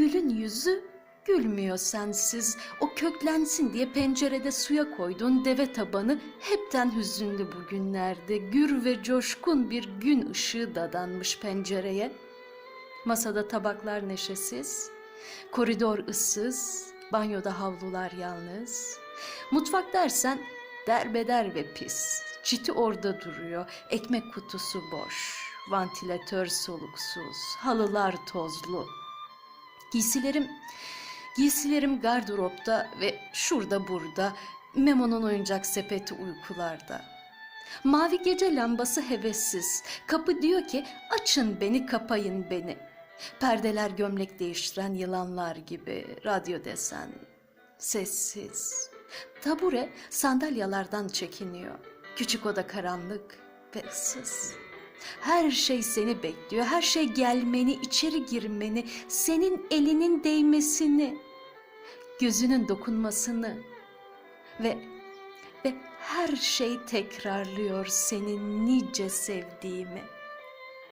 gülün yüzü gülmüyor sensiz. O köklensin diye pencerede suya koyduğun deve tabanı hepten hüzünlü bugünlerde. Gür ve coşkun bir gün ışığı dadanmış pencereye. Masada tabaklar neşesiz, koridor ıssız, banyoda havlular yalnız. Mutfak dersen derbeder ve pis. Çiti orada duruyor, ekmek kutusu boş, vantilatör soluksuz, halılar tozlu. Giysilerim, giysilerim gardıropta ve şurada burada, Memo'nun oyuncak sepeti uykularda. Mavi gece lambası hevessiz, kapı diyor ki açın beni kapayın beni. Perdeler gömlek değiştiren yılanlar gibi, radyo desen sessiz. Tabure sandalyalardan çekiniyor. Küçük oda karanlık ve ıssız. Her şey seni bekliyor. Her şey gelmeni, içeri girmeni, senin elinin değmesini, gözünün dokunmasını ve ve her şey tekrarlıyor seni nice sevdiğimi.